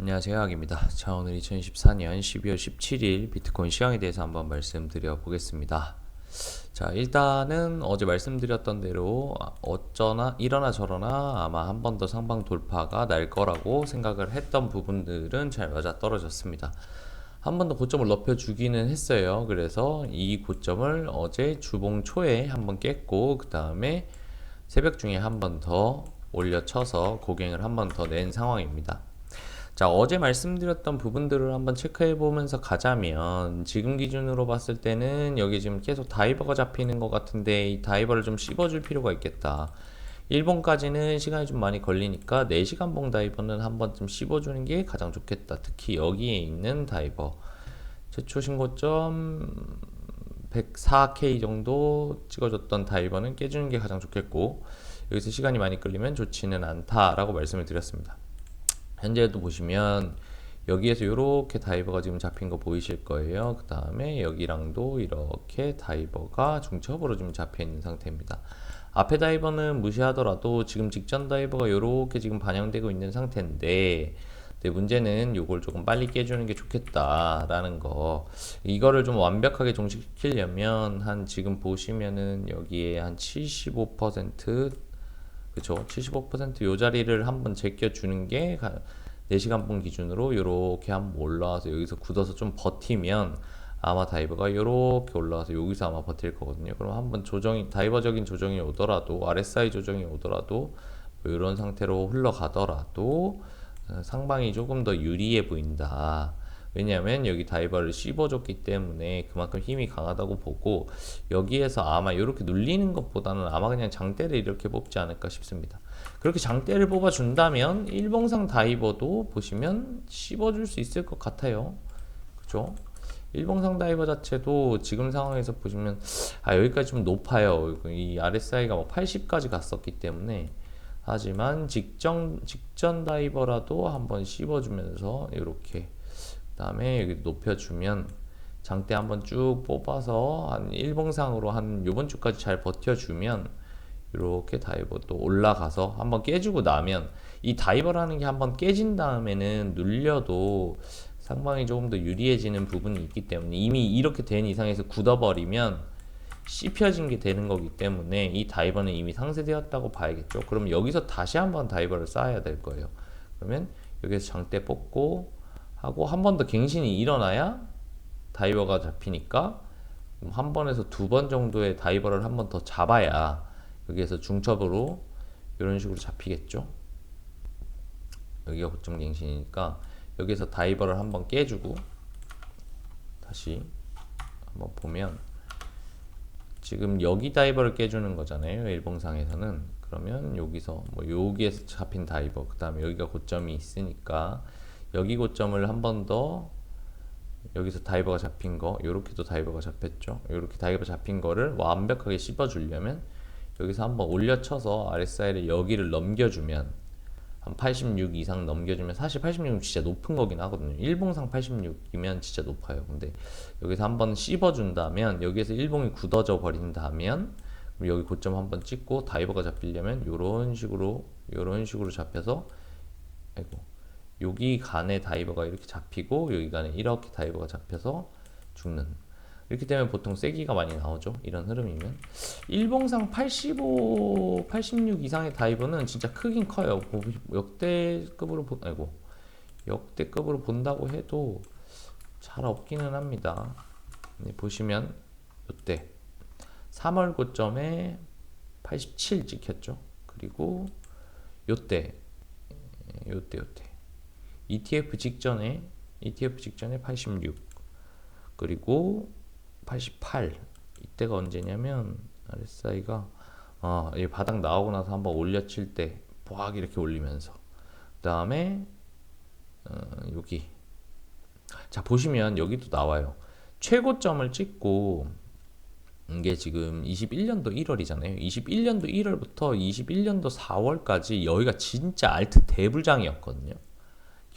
안녕하세요. 학입니다. 자, 오늘 2024년 12월 17일 비트코인 시황에 대해서 한번 말씀드려 보겠습니다. 자, 일단은 어제 말씀드렸던 대로 어쩌나 이러나 저러나 아마 한 번 더 상방 돌파가 날 거라고 생각을 했던 부분들은 잘 맞아 떨어졌습니다. 한 번 더 고점을 높여 주기는 했어요. 그래서 이 고점을 어제 주봉 초에 한 번 깼고 그 다음에 새벽 중에 한 번 더 올려쳐서 고갱을 한 번 더 낸 상황입니다. 자, 어제 말씀드렸던 부분들을 한번 체크해 보면서 가자면 지금 기준으로 봤을 때는 여기 지금 계속 다이버가 잡히는 것 같은데 이 다이버를 좀 씹어줄 필요가 있겠다. 1번까지는 시간이 좀 많이 걸리니까 4시간 봉 다이버는 한 번쯤 씹어주는 게 가장 좋겠다. 특히 여기에 있는 다이버. 최초 신고점 104K 정도 찍어줬던 다이버는 깨주는 게 가장 좋겠고 여기서 시간이 많이 끌리면 좋지는 않다라고 말씀을 드렸습니다. 현재도 보시면 여기에서 이렇게 다이버가 지금 잡힌 거 보이실 거예요. 그 다음에 여기랑도 이렇게 다이버가 중첩으로 지금 잡혀 있는 상태입니다. 앞에 다이버는 무시하더라도 지금 직전 다이버가 이렇게 지금 반영되고 있는 상태인데 근데 문제는 이걸 조금 빨리 깨주는 게 좋겠다라는 거 이거를 좀 완벽하게 종식시키려면 한 지금 보시면은 여기에 한 75% 그쵸 75%요 자리를 한번 제껴 주는 게 4시간 분 기준으로 이렇게 한번 올라와서 여기서 굳어서 좀 버티면 아마 다이버가 이렇게 올라와서 여기서 아마 버틸 거거든요. 그럼 한번 조정이 다이버적인 조정이 오더라도 RSI 조정이 오더라도 뭐 이런 상태로 흘러가더라도 어, 상방이 조금 더 유리해 보인다. 왜냐하면 여기 다이버를 씹어줬기 때문에 그만큼 힘이 강하다고 보고 여기에서 아마 이렇게 눌리는 것보다는 아마 그냥 장대를 이렇게 뽑지 않을까 싶습니다. 그렇게 장대를 뽑아준다면 일봉상 다이버도 보시면 씹어줄 수 있을 것 같아요. 그죠? 일봉상 다이버 자체도 지금 상황에서 보시면 아 여기까지 좀 높아요. 이 RSI가 뭐 80까지 갔었기 때문에 하지만 직전 직전 다이버라도 한번 씹어주면서 이렇게 다음에 여기 높여주면 장대 한번 쭉 뽑아서 한 일봉상으로 한 요번 주까지 잘 버텨주면 이렇게 다이버 또 올라가서 한번 깨주고 나면 이 다이버라는 게 한번 깨진 다음에는 눌려도 상방이 조금 더 유리해지는 부분이 있기 때문에 이미 이렇게 된 이상에서 굳어버리면 씹혀진 게 되는 거기 때문에 이 다이버는 이미 상쇄되었다고 봐야겠죠. 그럼 여기서 다시 한번 다이버를 쌓아야 될 거예요. 그러면 여기서 장대 뽑고 하고 한 번 더 갱신이 일어나야 다이버가 잡히니까 한 번에서 두 번 정도의 다이버를 한 번 더 잡아야 여기에서 중첩으로 이런 식으로 잡히겠죠. 여기가 고점 갱신이니까 여기서 다이버를 한 번 깨주고 다시 한번 보면 지금 여기 다이버를 깨주는 거잖아요. 일봉상에서는 그러면 여기서 뭐 여기에서 잡힌 다이버 그 다음에 여기가 고점이 있으니까 여기 고점을 한 번 더 여기서 다이버가 잡힌 거 요렇게도 다이버가 잡혔죠? 요렇게 다이버 잡힌 거를 완벽하게 씹어 주려면 여기서 한번 올려쳐서 RSI를 여기를 넘겨주면 한 86 이상 넘겨주면 사실 86은 진짜 높은 거긴 하거든요. 일봉상 86이면 진짜 높아요. 근데 여기서 한번 씹어준다면 여기에서 일봉이 굳어져 버린다면 여기 고점 한번 찍고 다이버가 잡히려면 요런 식으로 요런 식으로 잡혀서 아이고 여기 간에 다이버가 이렇게 잡히고 여기 간에 이렇게 다이버가 잡혀서 죽는. 이렇게 되면 보통 세기가 많이 나오죠 이런 흐름이면. 일봉상 85, 86 이상의 다이버는 진짜 크긴 커요. 역대급으로 보, 아이고 역대급으로 본다고 해도 잘 없기는 합니다. 네, 보시면 이때 3월 고점에 87 찍혔죠. 그리고 요때 요때 요때 ETF 직전에 ETF 직전에 86 그리고 88 이때가 언제냐면 RSI가 아, 이 바닥 나오고 나서 한번 올려칠 때 보악 이렇게 올리면서. 그 다음에 어, 여기. 자 보시면 여기도 나와요. 최고점을 찍고 이게 지금 21년도 1월이잖아요. 21년도 1월부터 21년도 4월까지 여기가 진짜 알트 대불장이었거든요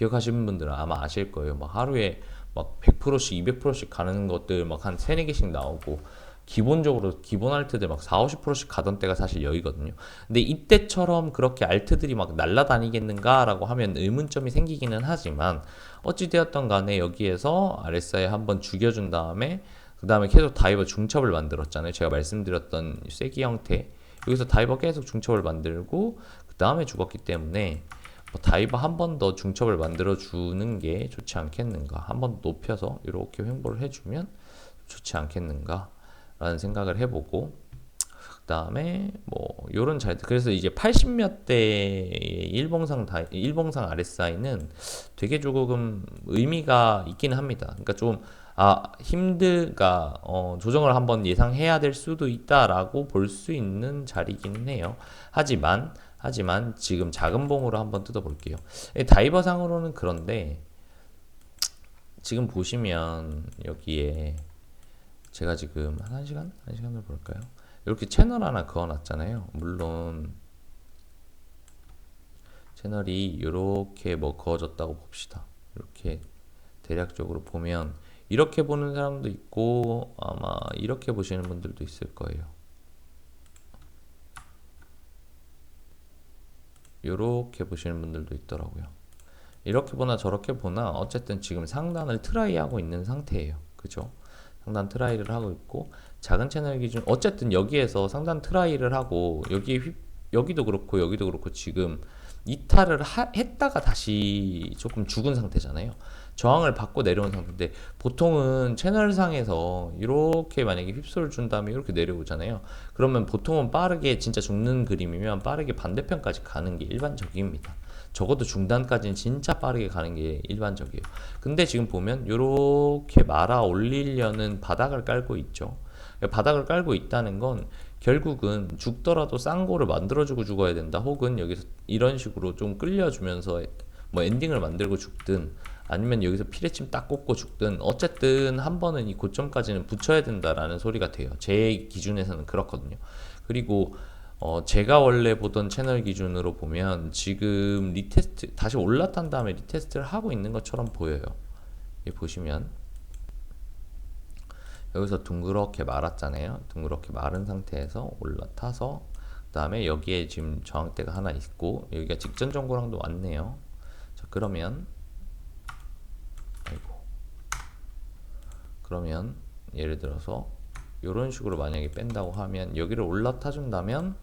기억하시는 분들은 아마 아실 거예요. 막 하루에 막 100%씩 200%씩 가는 것들 막한 3, 4개씩 나오고 기본적으로 기본 알트들 막 4, 50%씩 가던 때가 사실 여기거든요. 근데 이때처럼 그렇게 알트들이 막 날라다니겠는가라고 하면 의문점이 생기기는 하지만 어찌되었던 간에 여기에서 RSI 한번 죽여준 다음에 그 다음에 계속 다이버 중첩을 만들었잖아요. 제가 말씀드렸던 쐐기 형태 여기서 다이버 계속 중첩을 만들고 그 다음에 죽었기 때문에 뭐 다이버 한 번 더 중첩을 만들어 주는 게 좋지 않겠는가 한 번 높여서 이렇게 횡보를 해주면 좋지 않겠는가 라는 생각을 해보고 그 다음에 뭐 요런 잘 그래서 이제 80몇 대의 일봉상 다 일봉상 RSI는 되게 조금 의미가 있기는 합니다. 그러니까 좀 아, 힘드가 어, 조정을 한번 예상해야 될 수도 있다라고 볼 수 있는 자리기는 해요. 하지만 하지만 지금 작은 봉으로 한번 뜯어 볼게요. 다이버 상으로는 그런데 지금 보시면 여기에 제가 지금 한 1시간? 1시간을 볼까요? 이렇게 채널 하나 그어놨잖아요. 물론 채널이 이렇게 뭐 그어졌다고 봅시다. 이렇게 대략적으로 보면 이렇게 보는 사람도 있고 아마 이렇게 보시는 분들도 있을 거예요. 이렇게 보시는 분들도 있더라고요. 이렇게 보나 저렇게 보나 어쨌든 지금 상단을 트라이 하고 있는 상태예요. 그죠? 상단 트라이를 하고 있고 작은 채널 기준 어쨌든 여기에서 상단 트라이를 하고 여기 휘, 여기도 그렇고 여기도 그렇고 지금 이탈을 하, 했다가 다시 조금 죽은 상태잖아요. 저항을 받고 내려온 상태인데 보통은 채널상에서 이렇게 만약에 휩소를 준 다음에 이렇게 내려오잖아요. 그러면 보통은 빠르게 진짜 죽는 그림이면 빠르게 반대편까지 가는 게 일반적입니다. 적어도 중단까지는 진짜 빠르게 가는 게 일반적이에요. 근데 지금 보면 이렇게 말아 올리려는 바닥을 깔고 있죠. 바닥을 깔고 있다는 건 결국은 죽더라도 쌍고를 만들어주고 죽어야 된다. 혹은 여기서 이런 식으로 좀 끌려주면서 뭐 엔딩을 만들고 죽든 아니면 여기서 피레침 딱 꽂고 죽든 어쨌든 한 번은 이 고점까지는 붙여야 된다라는 소리가 돼요. 제 기준에서는 그렇거든요. 그리고 어, 제가 원래 보던 채널 기준으로 보면 지금 리테스트 다시 올라탄 다음에 리테스트를 하고 있는 것처럼 보여요. 이 보시면 여기서 둥그렇게 말았잖아요. 둥그렇게 마른 상태에서 올라타서 그 다음에 여기에 지금 저항대가 하나 있고 여기가 직전 정고랑도 왔네요. 자 그러면 아이고 그러면 예를 들어서 이런 식으로 만약에 뺀다고 하면 여기를 올라타 준다면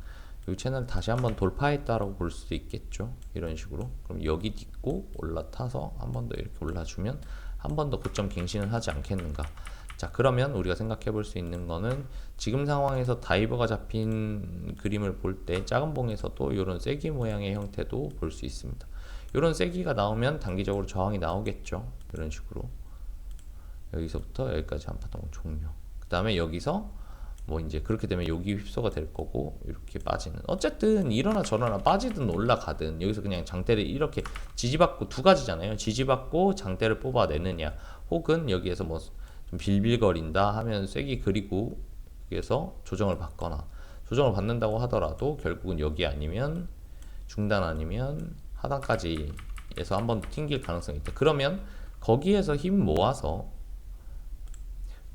이 채널 다시 한번 돌파했다라고 볼 수도 있겠죠. 이런 식으로. 그럼 여기 딛고 올라타서 한 번 더 이렇게 올라주면 한 번 더 고점 갱신을 하지 않겠는가. 자, 그러면 우리가 생각해 볼 수 있는 거는 지금 상황에서 다이버가 잡힌 그림을 볼 때 작은 봉에서도 이런 쐐기 모양의 형태도 볼 수 있습니다. 이런 쐐기가 나오면 단기적으로 저항이 나오겠죠. 이런 식으로. 여기서부터 여기까지 한 파동 종료. 그 다음에 여기서 뭐 이제 그렇게 되면 여기 휩소가 될 거고 이렇게 빠지는. 어쨌든 이러나 저러나 빠지든 올라가든 여기서 그냥 장대를 이렇게 지지받고 두 가지잖아요. 지지받고 장대를 뽑아내느냐. 혹은 여기에서 뭐 좀 빌빌거린다 하면 쐐기 그리고 여기에서 조정을 받거나 조정을 받는다고 하더라도 결국은 여기 아니면 중단 아니면 하단까지 해서 한 번 튕길 가능성이 있다. 그러면 거기에서 힘 모아서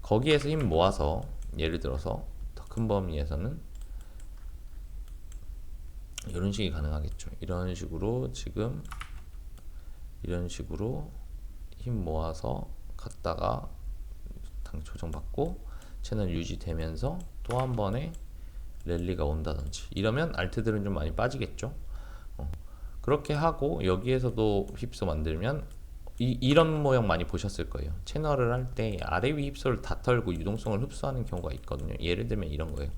거기에서 힘 모아서 예를 들어서 더 큰 범위에서는 이런 식이 가능하겠죠. 이런 식으로 지금 이런 식으로 힘 모아서 갔다가 당 조정받고 채널 유지되면서 또 한 번에 랠리가 온다든지 이러면 알트들은 좀 많이 빠지겠죠. 어. 그렇게 하고 여기에서도 휩소 만들면 이, 이런 모형 많이 보셨을 거예요. 채널을 할 때 아래 위 힙소를 다 털고 유동성을 흡수하는 경우가 있거든요. 예를 들면 이런 거예요.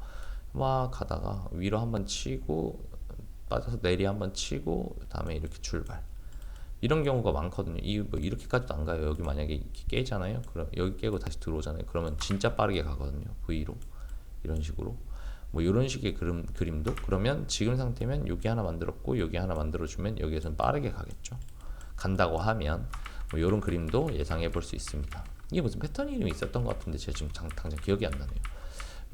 막 가다가 위로 한번 치고 빠져서 내리 한번 치고 다음에 이렇게 출발. 이런 경우가 많거든요. 이 뭐 이렇게까지도 안 가요. 여기 만약에 이렇게 깨잖아요. 그럼 여기 깨고 다시 들어오잖아요. 그러면 진짜 빠르게 가거든요. V로 이런 식으로. 뭐 이런 식의 그림, 그림도 그러면 지금 상태면 여기 하나 만들었고 여기 하나 만들어주면 여기에서는 빠르게 가겠죠. 간다고 하면 뭐 이런 그림도 예상해 볼 수 있습니다. 이게 무슨 패턴 이름이 있었던 것 같은데 제가 지금 당, 장 기억이 안 나네요.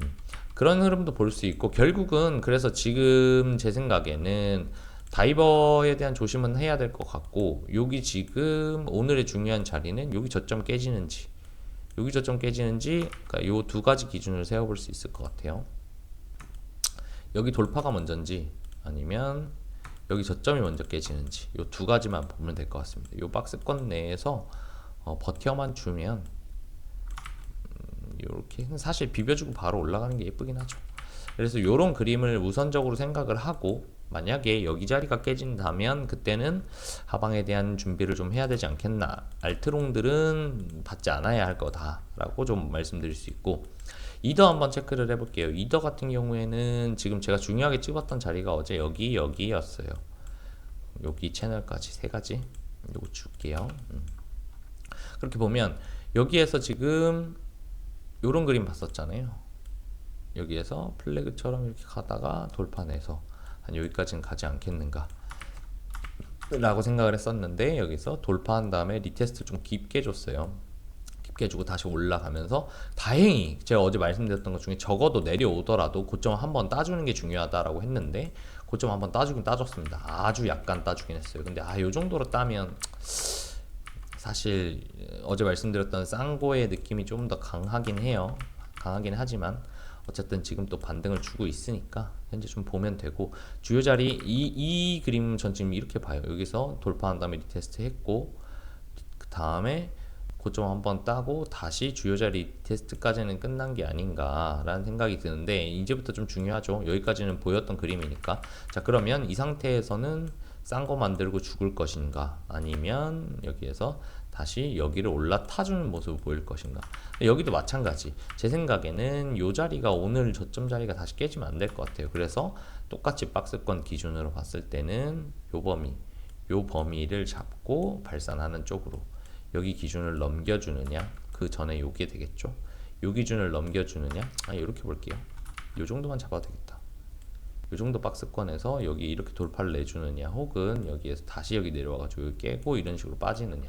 음, 그런 흐름도 볼 수 있고 결국은 그래서 지금 제 생각에는 다이버에 대한 조심은 해야 될 것 같고 여기 지금 오늘의 중요한 자리는 여기 저점 깨지는지 여기 저점 깨지는지 그러니까 요 두 가지 기준을 세워볼 수 있을 것 같아요. 여기 돌파가 먼저인지 아니면 여기 저점이 먼저 깨지는지 요두 가지만 보면 될 것 같습니다. 요 박스권 내에서 어, 버텨만 주면 이렇게 사실 비벼주고 바로 올라가는 게 예쁘긴 하죠. 그래서 이런 그림을 우선적으로 생각을 하고 만약에 여기 자리가 깨진다면 그때는 하방에 대한 준비를 좀 해야 되지 않겠나. 알트롱들은 받지 않아야 할 거다라고 좀 말씀드릴 수 있고 이더 한번 체크를 해볼게요. 이더 같은 경우에는 지금 제가 중요하게 찍었던 자리가 어제 여기 여기였어요. 여기 채널까지 세 가지 요거 줄게요. 음. 그렇게 보면 여기에서 지금 요런 그림 봤었잖아요. 여기에서 플래그처럼 이렇게 가다가 돌파내서 한 여기까지는 가지 않겠는가 라고 생각을 했었는데 여기서 돌파한 다음에 리테스트 좀 깊게 줬어요. 깊게 주고 다시 올라가면서 다행히 제가 어제 말씀드렸던 것 중에 적어도 내려오더라도 고점 한번 따주는 게 중요하다라고 했는데 고점 한번 따주긴 따줬습니다. 아주 약간 따주긴 했어요. 근데 아 요 정도로 따면 사실 어제 말씀드렸던 쌍고의 느낌이 좀 더 강하긴 해요. 강하긴 하지만 어쨌든 지금 또 반등을 주고 있으니까 현재 좀 보면 되고 주요 자리 이, 이 그림 전 지금 이렇게 봐요. 여기서 돌파한 다음에 리테스트 했고 그 다음에 고점 한번 따고 다시 주요 자 리 테스트까지는 끝난 게 아닌가라는 생각이 드는데 이제부터 좀 중요하죠. 여기까지는 보였던 그림이니까. 자 그러면 이 상태에서는 싼 거 만들고 죽을 것인가? 아니면 여기에서 다시 여기를 올라타주는 모습을 보일 것인가? 여기도 마찬가지. 제 생각에는 요 자리가 오늘 저점 자리가 다시 깨지면 안 될 것 같아요. 그래서 똑같이 박스권 기준으로 봤을 때는 요 범위 요 범위를 잡고 발산하는 쪽으로 여기 기준을 넘겨주느냐? 그 전에 요게 되겠죠? 요 기준을 넘겨주느냐? 아 이렇게 볼게요. 요 정도만 잡아도 되겠다. 요 정도 박스권에서 여기 이렇게 돌파를 내주느냐? 혹은 여기에서 다시 여기 내려와 가지고 여기 깨고 이런 식으로 빠지느냐?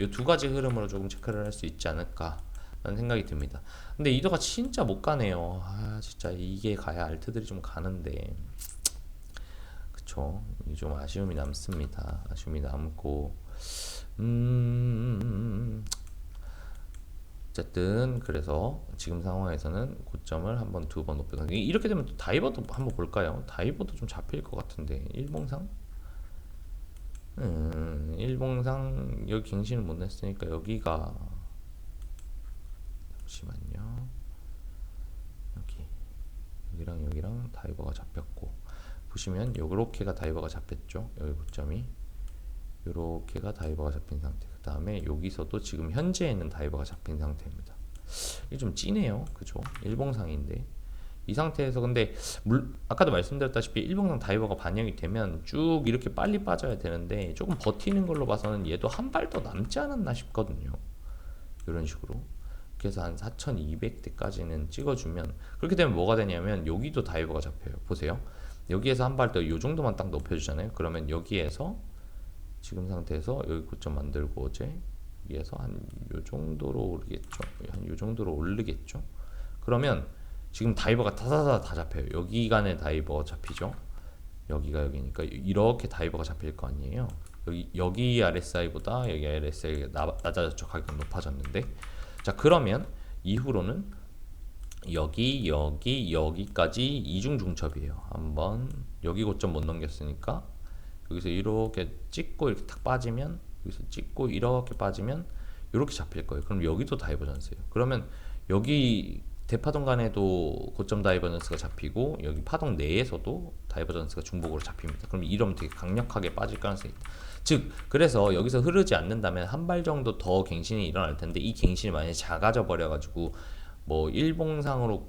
이 두 가지 흐름으로 조금 체크를 할 수 있지 않을까 라는 생각이 듭니다. 근데 이더가 진짜 못 가네요. 아 진짜 이게 가야 알트들이 좀 가는데. 그쵸? 좀 아쉬움이 남습니다. 아쉬움이 남고 음 어쨌든 그래서 지금 상황에서는 고점을 한 번 두 번 높여서 이렇게 되면 또 다이버도 한번 볼까요? 다이버도 좀 잡힐 것 같은데 일봉상? 음, 일봉상 여기 갱신을 못 냈으니까 여기가 잠시만요. 여기 여기랑 여기랑 다이버가 잡혔고 보시면 요렇게가 다이버가 잡혔죠. 여기 고점이 요렇게가 다이버가 잡힌 상태. 그 다음에 여기서도 지금 현재에는 다이버가 잡힌 상태입니다. 이게 좀 진해요. 그죠? 일봉상인데. 이 상태에서 근데 물 아까도 말씀드렸다시피 일봉상 다이버가 반영이 되면 쭉 이렇게 빨리 빠져야 되는데 조금 버티는 걸로 봐서는 얘도 한 발 더 남지 않았나 싶거든요. 이런 식으로. 그래서 한 4200대까지는 찍어주면 그렇게 되면 뭐가 되냐면 여기도 다이버가 잡혀요. 보세요. 여기에서 한 발 더 이 정도만 딱 높여주잖아요. 그러면 여기에서 지금 상태에서 여기 고점 만들고 어제 여기에서 한 요 정도로 오르겠죠. 한 요 정도로 오르겠죠. 그러면 지금 다이버가 다다다 다 잡혀요. 여기 간에 다이버 잡히죠. 여기가 여기니까 이렇게 다이버가 잡힐 거 아니에요. 여기 여기 RSI보다 여기 RSI가 낮아졌죠. 가격 높아졌는데 자 그러면 이후로는 여기 여기 여기까지 이중 중첩이에요. 한번 여기 고점 못 넘겼으니까 여기서 이렇게 찍고 이렇게 탁 빠지면 여기서 찍고 이렇게 빠지면 이렇게 잡힐 거예요. 그럼 여기도 다이버전스예요. 그러면 여기 대파동 간에도 고점 다이버전스가 잡히고 여기 파동 내에서도 다이버전스가 중복으로 잡힙니다. 그럼 이러면 되게 강력하게 빠질 가능성이 있다. 즉 그래서 여기서 흐르지 않는다면 한 발 정도 더 갱신이 일어날 텐데 이 갱신이 만약에 작아져 버려 가지고 뭐 일봉상으로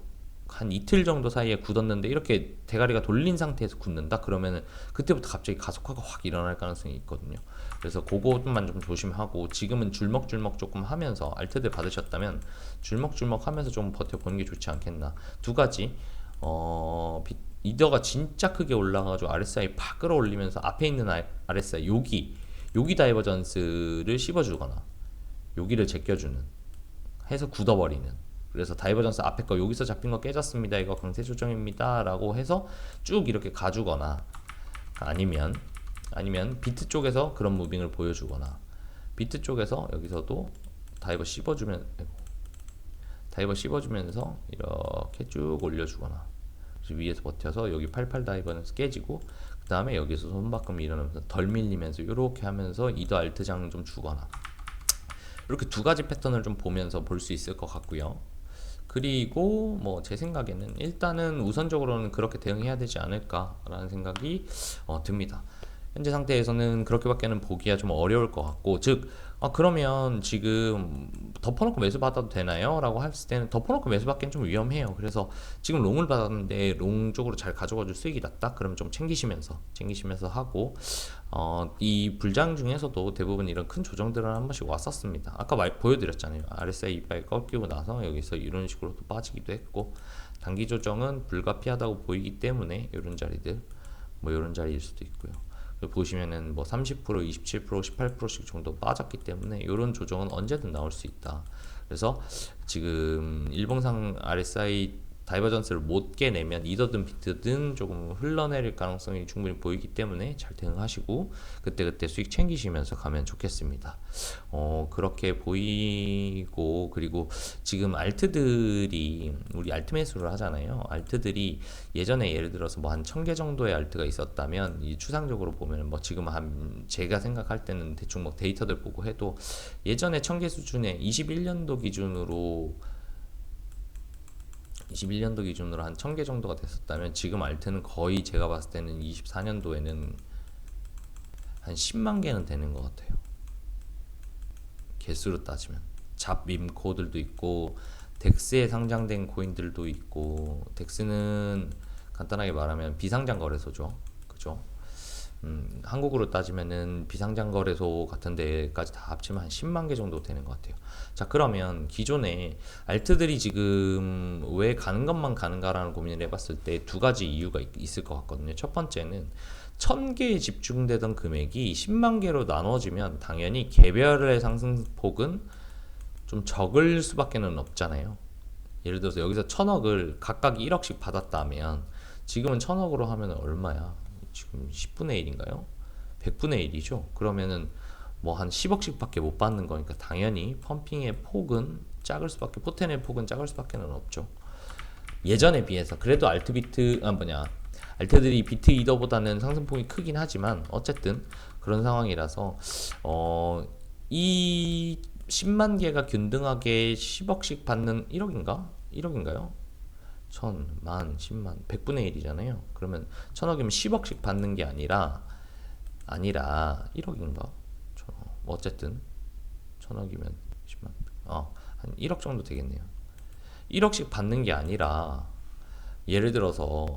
한 이틀 정도 사이에 굳었는데 이렇게 대가리가 돌린 상태에서 굳는다 그러면은 그때부터 갑자기 가속화가 확 일어날 가능성이 있거든요. 그래서 그것만 좀 조심하고 지금은 줄먹줄먹 조금 하면서 알트들 받으셨다면 줄먹줄먹 하면서 좀 버텨보는 게 좋지 않겠나. 두 가지 어 이더가 진짜 크게 올라가가지고 RSI 팍 끌어올리면서 앞에 있는 RSI 여기 여기 다이버전스를 씹어주거나 여기를 제껴주는 해서 굳어버리는 그래서 다이버전스 앞에 거 여기서 잡힌 거 깨졌습니다. 이거 강세 조정입니다. 라고 해서 쭉 이렇게 가주거나 아니면 아니면 비트 쪽에서 그런 무빙을 보여주거나 비트 쪽에서 여기서도 다이버 씹어주면 다이버 씹어주면서 이렇게 쭉 올려주거나 위에서 버텨서 여기 88 다이버는 깨지고 그 다음에 여기서 손바꿈 일어나면서 덜 밀리면서 이렇게 하면서 이더 알트장 좀 주거나 이렇게 두 가지 패턴을 좀 보면서 볼 수 있을 것 같고요. 그리고 뭐 제 생각에는 일단은 우선적으로는 그렇게 대응해야 되지 않을까라는 생각이 어, 듭니다. 현재 상태에서는 그렇게밖에는 보기가 좀 어려울 것 같고 즉 아, 그러면 지금 덮어놓고 매수 받아도 되나요? 라고 했을 때는 덮어놓고 매수 받기는 좀 위험해요. 그래서 지금 롱을 받았는데 롱 쪽으로 잘 가져가 줄 수익이 났다? 그러면 좀 챙기시면서 챙기시면서 하고 어, 이 불장 중에서도 대부분 이런 큰 조정들은 한 번씩 왔었습니다. 아까 말, 보여드렸잖아요. RSI 이빨 꺾이고 나서 여기서 이런 식으로 또 빠지기도 했고 단기 조정은 불가피하다고 보이기 때문에 이런 자리들 뭐 이런 자리일 수도 있고요. 보시면은 뭐 30%, 27%, 18%씩 정도 빠졌기 때문에 이런 조정은 언제든 나올 수 있다. 그래서 지금 일봉상 RSI 다이버전스를 못 깨내면 이더든 비트든 조금 흘러내릴 가능성이 충분히 보이기 때문에 잘 대응하시고 그때그때 수익 챙기시면서 가면 좋겠습니다. 어, 그렇게 보이고 그리고 지금 알트들이 우리 알트 매수를 하잖아요. 알트들이 예전에 예를 들어서 뭐 한 천 개 정도의 알트가 있었다면 이 추상적으로 보면 뭐 지금 한 제가 생각할 때는 대충 뭐 데이터들 보고 해도 예전에 천 개 수준의 21년도 기준으로 21년도 기준으로 한 1000개 정도가 됐었다면 지금 알트는 거의 제가 봤을 때는 24년도에는 한 10만 개는 되는 것 같아요. 개수로 따지면 잡밈 코들도 있고 덱스에 상장된 코인들도 있고 덱스는 간단하게 말하면 비상장 거래소죠. 그죠? 음, 한국으로 따지면은 비상장 거래소 같은 데까지 다 합치면 한 10만 개 정도 되는 것 같아요. 자, 그러면 기존에 알트들이 지금 왜 가는 것만 가는가라는 고민을 해봤을 때 두 가지 이유가 있, 있을 것 같거든요. 첫 번째는 1000개에 집중되던 금액이 10만 개로 나눠지면 당연히 개별의 상승폭은 좀 적을 수밖에는 없잖아요. 예를 들어서 여기서 천억을 각각 1억씩 받았다면 지금은 천억으로 하면 얼마야? 지금 10분의 1인가요? 100분의 1이죠. 그러면은 뭐 한 10억씩밖에 못 받는 거니까 당연히 펌핑의 폭은 작을 수밖에 포텐의 폭은 작을 수밖에는 없죠. 예전에 비해서 그래도 알트비트 아 뭐냐 알트들이 비트 이더보다는 상승폭이 크긴 하지만 어쨌든 그런 상황이라서 어 이 10만 개가 균등하게 10억씩 받는 1억인가? 1억인가요? 천, 만, 십만, 백분의 1이잖아요. 그러면 천억이면 10억씩 받는 게 아니라 아니라 1억인가? 천억. 뭐 어쨌든 천억이면 10만. 어, 한 1억 정도 되겠네요. 1억씩 받는 게 아니라 예를 들어서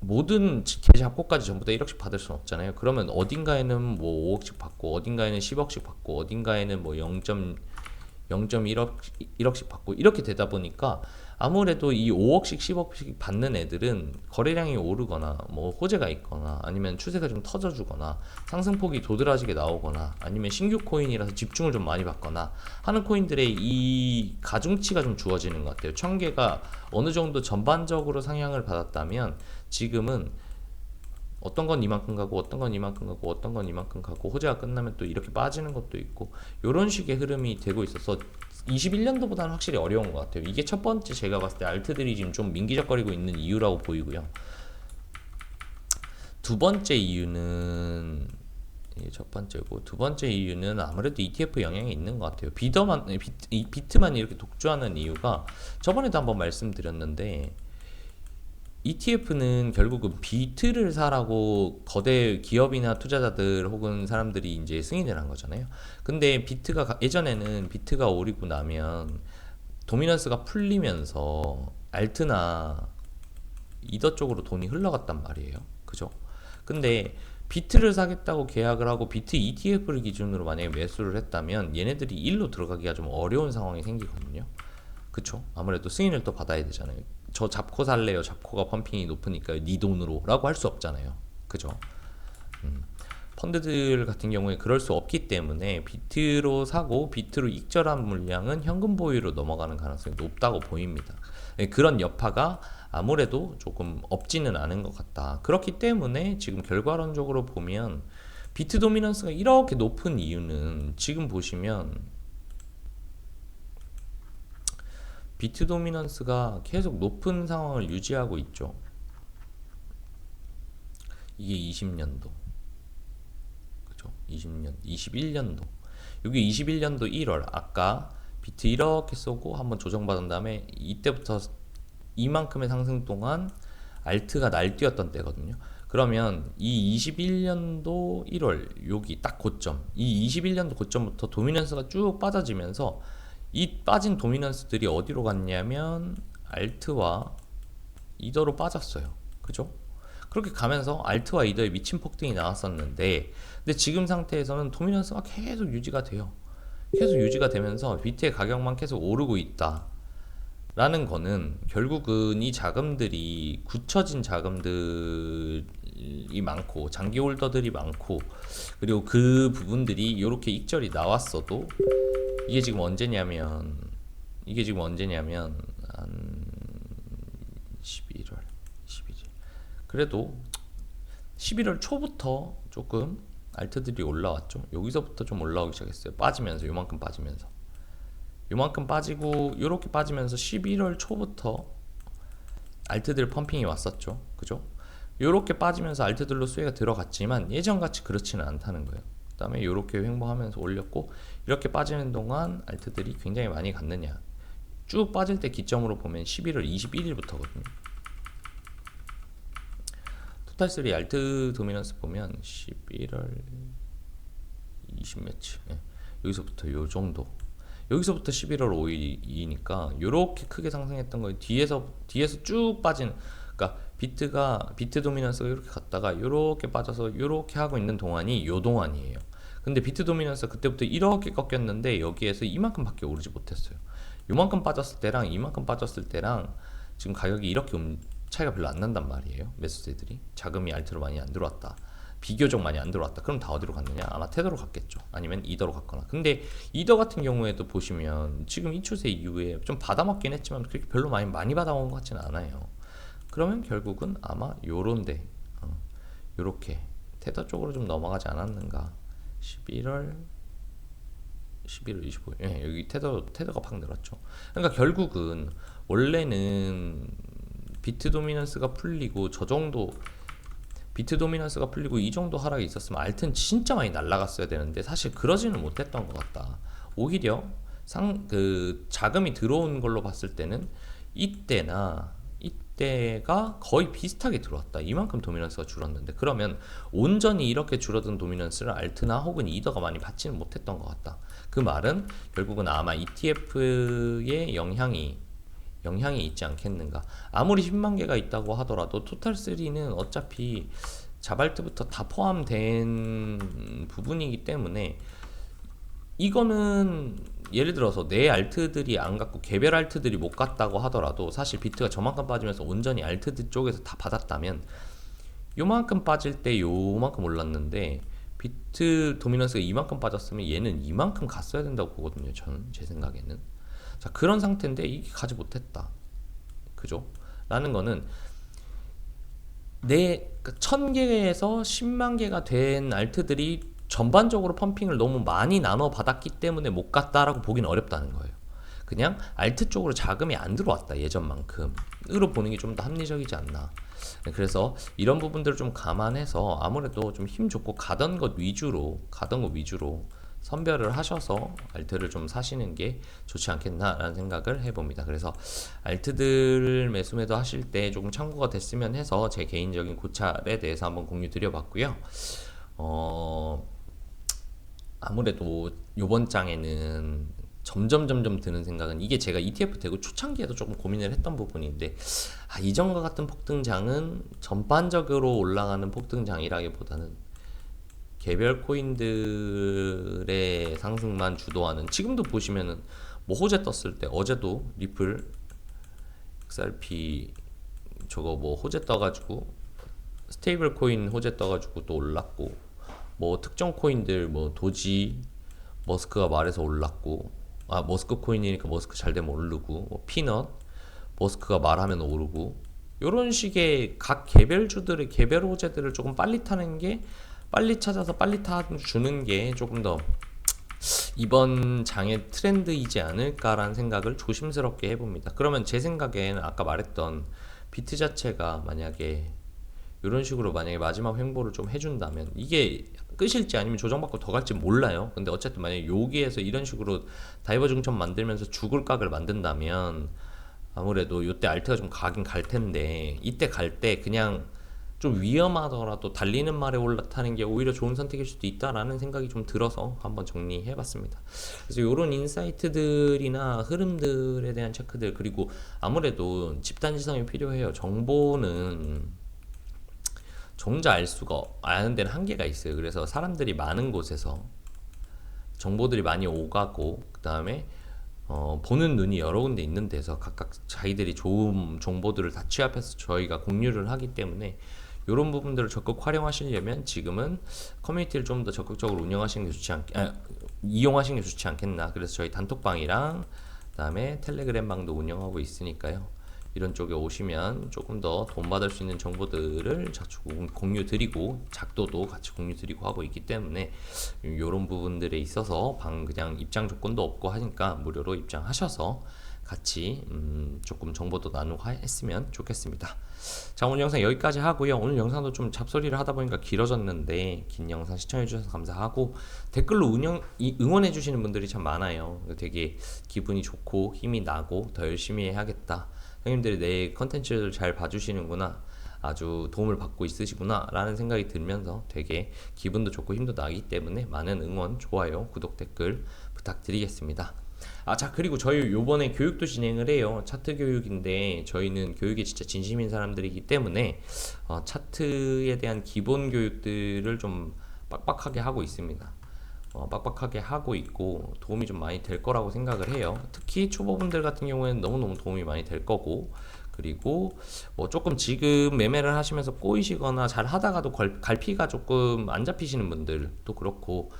모든 개 잡고까지 전부 다 1억씩 받을 수는 없잖아요. 그러면 어딘가에는 뭐 5억씩 받고 어딘가에는 10억씩 받고 어딘가에는 뭐 0. 0.1억 1억씩 받고 이렇게 되다 보니까 아무래도 이 5억씩 10억씩 받는 애들은 거래량이 오르거나 뭐 호재가 있거나 아니면 추세가 좀 터져주거나 상승폭이 도드라지게 나오거나 아니면 신규 코인이라서 집중을 좀 많이 받거나 하는 코인들의 이 가중치가 좀 주어지는 것 같아요. 천 개가 어느 정도 전반적으로 상향을 받았다면 지금은 어떤 건 이만큼 가고 어떤 건 이만큼 가고 어떤 건 이만큼 가고 호재가 끝나면 또 이렇게 빠지는 것도 있고 이런 식의 흐름이 되고 있어서 21년도보다는 확실히 어려운 것 같아요. 이게 첫 번째 제가 봤을 때 알트들이 지금 좀 민기적거리고 있는 이유라고 보이고요. 두 번째 이유는 첫 번째고 두 번째 이유는 아무래도 ETF 영향이 있는 것 같아요. 비더만 비, 비트만 이렇게 독주하는 이유가 저번에도 한번 말씀드렸는데 ETF는 결국은 비트를 사라고 거대 기업이나 투자자들 혹은 사람들이 이제 승인을 한 거잖아요. 근데 비트가 예전에는 비트가 오르고 나면 도미넌스가 풀리면서 알트나 이더 쪽으로 돈이 흘러갔단 말이에요. 그죠? 근데 비트를 사겠다고 계약을 하고 비트 ETF를 기준으로 만약에 매수를 했다면 얘네들이 일로 들어가기가 좀 어려운 상황이 생기거든요. 그쵸? 아무래도 승인을 또 받아야 되잖아요. 저 잡코 살래요. 잡코가 펌핑이 높으니까 네 돈으로라고 할 수 없잖아요. 그죠? 음. 펀드들 같은 경우에 그럴 수 없기 때문에 비트로 사고 비트로 익절한 물량은 현금 보유로 넘어가는 가능성이 높다고 보입니다. 네, 그런 여파가 아무래도 조금 없지는 않은 것 같다. 그렇기 때문에 지금 결과론적으로 보면 비트 도미넌스가 이렇게 높은 이유는 지금 보시면 비트 도미넌스가 계속 높은 상황을 유지하고 있죠. 이게 20년도. 그죠? 20년, 21년도. 여기 21년도 1월 아까 비트 이렇게 쏘고 한번 조정받은 다음에 이때부터 이만큼의 상승 동안 알트가 날뛰었던 때거든요. 그러면 이 21년도 1월 여기 딱 고점 이 21년도 고점부터 도미넌스가 쭉 빠져지면서 이 빠진 도미넌스들이 어디로 갔냐면 알트와 이더로 빠졌어요. 그죠? 그렇게 가면서 알트와 이더의 미친 폭등이 나왔었는데 근데 지금 상태에서는 도미넌스가 계속 유지가 돼요. 계속 유지가 되면서 비트의 가격만 계속 오르고 있다. 라는 거는 결국은 이 자금들이 굳혀진 자금들이 많고 장기 홀더들이 많고 그리고 그 부분들이 이렇게 익절이 나왔어도 이게 지금 언제냐면 이게 지금 언제냐면 한 11월 11일 그래도 11월 초부터 조금 알트들이 올라왔죠 여기서부터 좀 올라오기 시작했어요 빠지면서 요만큼 빠지면서 요만큼 빠지고 요렇게 빠지면서 11월 초부터 알트들 펌핑이 왔었죠. 그죠? 요렇게 빠지면서 알트들로 수혜가 들어갔지만 예전같이 그렇지는 않다는 거예요. 그 다음에 요렇게 횡보하면서 올렸고 이렇게 빠지는 동안 알트들이 굉장히 많이 갔느냐 쭉 빠질 때 기점으로 보면 11월 21일부터거든요. 토탈3 알트 도미넌스 보면 11월 20 며칠 예. 여기서부터 요 정도 여기서부터 11월 5일이니까 이렇게 크게 상승했던 거예요. 뒤에서 뒤에서 쭉 빠진 그러니까 비트가 비트 도미넌스가 이렇게 갔다가 이렇게 빠져서 이렇게 하고 있는 동안이 요 동안이에요. 근데 비트 도미넌스가 그때부터 이렇게 꺾였는데 여기에서 이만큼밖에 오르지 못했어요. 요만큼 빠졌을 때랑 이만큼 빠졌을 때랑 지금 가격이 이렇게 음- 차이가 별로 안 난단 말이에요. 매수세들이 자금이 알트로 많이 안 들어왔다. 비교적 많이 안 들어왔다. 그럼 다 어디로 갔느냐? 아마 테더로 갔겠죠. 아니면 이더로 갔거나. 근데 이더 같은 경우에도 보시면 지금 이 추세 이후에 좀 받아먹긴 했지만 그렇게 별로 많이 많이 받아먹은 것 같지는 않아요. 그러면 결국은 아마 요런데 어, 요렇게 테더 쪽으로 좀 넘어가지 않았는가? 11월 11월 25일 예, 여기 테더 테더가 팍 늘었죠. 그러니까 결국은 원래는 비트 도미넌스가 풀리고 저 정도 비트 도미넌스가 풀리고 이 정도 하락이 있었으면 알트는 진짜 많이 날라갔어야 되는데 사실 그러지는 못했던 것 같다. 오히려 상 그 자금이 들어온 걸로 봤을 때는 이때나 이때가 거의 비슷하게 들어왔다. 이만큼 도미넌스가 줄었는데 그러면 온전히 이렇게 줄어든 도미넌스를 알트나 혹은 이더가 많이 받지는 못했던 것 같다. 그 말은 결국은 아마 ETF의 영향이 영향이 있지 않겠는가. 아무리 10만 개가 있다고 하더라도 토탈 3는 어차피 자발트부터 다 포함된 부분이기 때문에 이거는 예를 들어서 내 알트들이 안 갔고 개별 알트들이 못 갔다고 하더라도 사실 비트가 저만큼 빠지면서 온전히 알트들 쪽에서 다 받았다면 요만큼 빠질 때 요만큼 올랐는데 비트 도미넌스가 이만큼 빠졌으면 얘는 이만큼 갔어야 된다고 보거든요. 저는 제 생각에는. 자 그런 상태인데 이게 가지 못했다. 그죠? 라는 거는 내그천 개에서 10만 개가 된 알트들이 전반적으로 펌핑을 너무 많이 나눠 받았기 때문에 못 갔다라고 보기는 어렵다는 거예요. 그냥 알트 쪽으로 자금이 안 들어왔다 예전만큼 으로 보는 게 좀 더 합리적이지 않나. 그래서 이런 부분들을 좀 감안해서 아무래도 좀 힘 좋고 가던 것 위주로 가던 것 위주로 선별을 하셔서 알트를 좀 사시는 게 좋지 않겠나라는 생각을 해봅니다. 그래서 알트들 매수 매도 하실 때 조금 참고가 됐으면 해서 제 개인적인 고찰에 대해서 한번 공유 드려봤고요. 어, 아무래도 요번 장에는 점점 점점 드는 생각은 이게 제가 ETF 되고 초창기에도 조금 고민을 했던 부분인데 아, 이전과 같은 폭등장은 전반적으로 올라가는 폭등장이라기보다는 개별 코인들의 상승만 주도하는 지금도 보시면은 뭐 호재 떴을 때 어제도 리플 XRP 저거 뭐 호재 떠가지고 스테이블 코인 호재 떠가지고 또 올랐고 뭐 특정 코인들 뭐 도지 머스크가 말해서 올랐고 아 머스크 코인이니까 머스크 잘 되면 오르고 뭐 피넛 머스크가 말하면 오르고 요런 식의 각 개별주들의 개별 호재들을 조금 빨리 타는 게 빨리 찾아서 빨리 타 주는 게 조금 더 이번 장의 트렌드이지 않을까라는 생각을 조심스럽게 해봅니다. 그러면 제 생각에는 아까 말했던 비트 자체가 만약에 이런 식으로 만약에 마지막 횡보를 좀 해준다면 이게 끝일지 아니면 조정받고 더 갈지 몰라요. 근데 어쨌든 만약에 여기에서 이런 식으로 다이버 중점 만들면서 죽을 각을 만든다면 아무래도 이때 알트가 좀 가긴 갈 텐데 이때 갈 때 그냥 좀 위험하더라도 달리는 말에 올라타는 게 오히려 좋은 선택일 수도 있다라는 생각이 좀 들어서 한번 정리해 봤습니다. 그래서 이런 인사이트들이나 흐름들에 대한 체크들 그리고 아무래도 집단 지성이 필요해요. 정보는 저 혼자 알 수가 아는 데는 한계가 있어요. 그래서 사람들이 많은 곳에서 정보들이 많이 오가고 그 다음에 어, 보는 눈이 여러 군데 있는 데서 각각 자기들이 좋은 정보들을 다 취합해서 저희가 공유를 하기 때문에 이런 부분들을 적극 활용하시려면 지금은 커뮤니티를 좀 더 적극적으로 운영하시는 게 좋지 않, 아, 이용하시는 게 좋지 않겠나. 그래서 저희 단톡방이랑 그다음에 텔레그램 방도 운영하고 있으니까요. 이런 쪽에 오시면 조금 더 돈 받을 수 있는 정보들을 자주 공유 드리고 작도도 같이 공유 드리고 하고 있기 때문에 이런 부분들에 있어서 방 그냥 입장 조건도 없고 하니까 무료로 입장하셔서 같이 음 조금 정보도 나누고 했으면 좋겠습니다. 자 오늘 영상 여기까지 하고요. 오늘 영상도 좀 잡소리를 하다 보니까 길어졌는데 긴 영상 시청해 주셔서 감사하고 댓글로 운영 응원해 주시는 분들이 참 많아요. 되게 기분이 좋고 힘이 나고 더 열심히 해야겠다. 형님들이 내 컨텐츠를 잘 봐주시는구나. 아주 도움을 받고 있으시구나 라는 생각이 들면서 되게 기분도 좋고 힘도 나기 때문에 많은 응원, 좋아요, 구독, 댓글 부탁드리겠습니다. 아, 자, 그리고 저희 요번에 교육도 진행을 해요. 차트 교육인데 저희는 교육에 진짜 진심인 사람들이기 때문에 어, 차트에 대한 기본 교육들을 좀 빡빡하게 하고 있습니다. 어, 빡빡하게 하고 있고 도움이 좀 많이 될 거라고 생각을 해요. 특히 초보분들 같은 경우에는 너무너무 도움이 많이 될 거고 그리고 뭐 조금 지금 매매를 하시면서 꼬이시거나 잘 하다가도 걸, 갈피가 조금 안 잡히시는 분들도 그렇고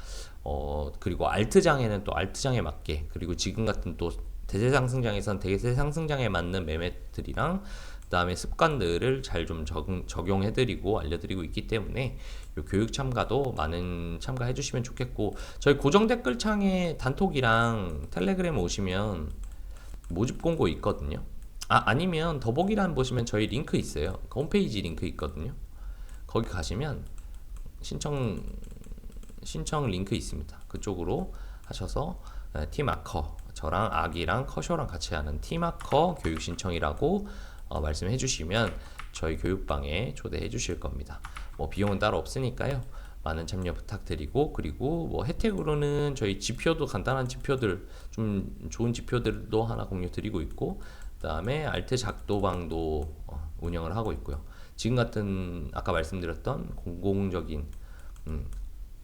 어 그리고 알트장에는 또 알트장에 맞게 그리고 지금 같은 또 대세 상승장에선 대세 상승장에 맞는 매매들이랑 그다음에 습관들을 잘 좀 적용해드리고 알려드리고 있기 때문에 교육 참가도 많은 참가해 주시면 좋겠고 저희 고정 댓글창에 단톡이랑 텔레그램 오시면 모집 공고 있거든요. 아 아니면 더보기란 보시면 저희 링크 있어요. 그 홈페이지 링크 있거든요. 거기 가시면 신청 신청 링크 있습니다. 그쪽으로 하셔서 티마커 저랑 아기랑 커쇼랑 같이 하는 티마커 교육 신청이라고 어, 말씀해 주시면 저희 교육방에 초대해 주실 겁니다. 뭐 비용은 따로 없으니까요. 많은 참여 부탁드리고 그리고 뭐 혜택으로는 저희 지표도 간단한 지표들 좀 좋은 지표들도 하나 공유 드리고 있고 그다음에 알트 작도방도 어, 운영을 하고 있고요. 지금 같은 아까 말씀드렸던 공공적인 음,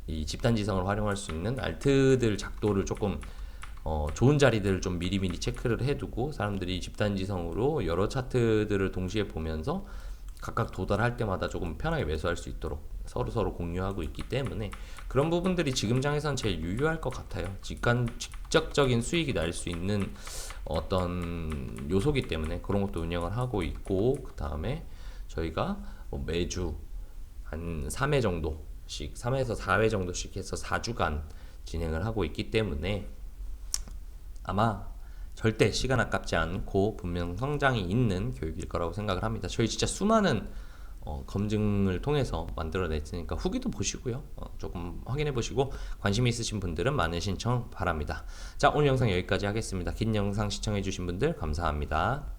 이 집단 지성을 활용할 수 있는 알트들 작도를 조금 어, 좋은 자리들을 좀 미리미리 체크를 해두고 사람들이 집단지성으로 여러 차트들을 동시에 보면서 각각 도달할 때마다 조금 편하게 매수할 수 있도록 서로 서로 공유하고 있기 때문에 그런 부분들이 지금 장에선 제일 유효할 것 같아요. 직관 직접적인 수익이 날 수 있는 어떤 요소기 때문에 그런 것도 운영을 하고 있고 그 다음에 저희가 뭐 매주 한 3회 정도씩 3회에서 4회 정도씩 해서 4주간 진행을 하고 있기 때문에 아마 절대 시간 아깝지 않고 분명 성장이 있는 교육일 거라고 생각을 합니다. 저희 진짜 수많은 어, 검증을 통해서 만들어냈으니까 후기도 보시고요. 어, 조금 확인해 보시고 관심 있으신 분들은 많은 신청 바랍니다. 자 오늘 영상 여기까지 하겠습니다. 긴 영상 시청해 주신 분들 감사합니다.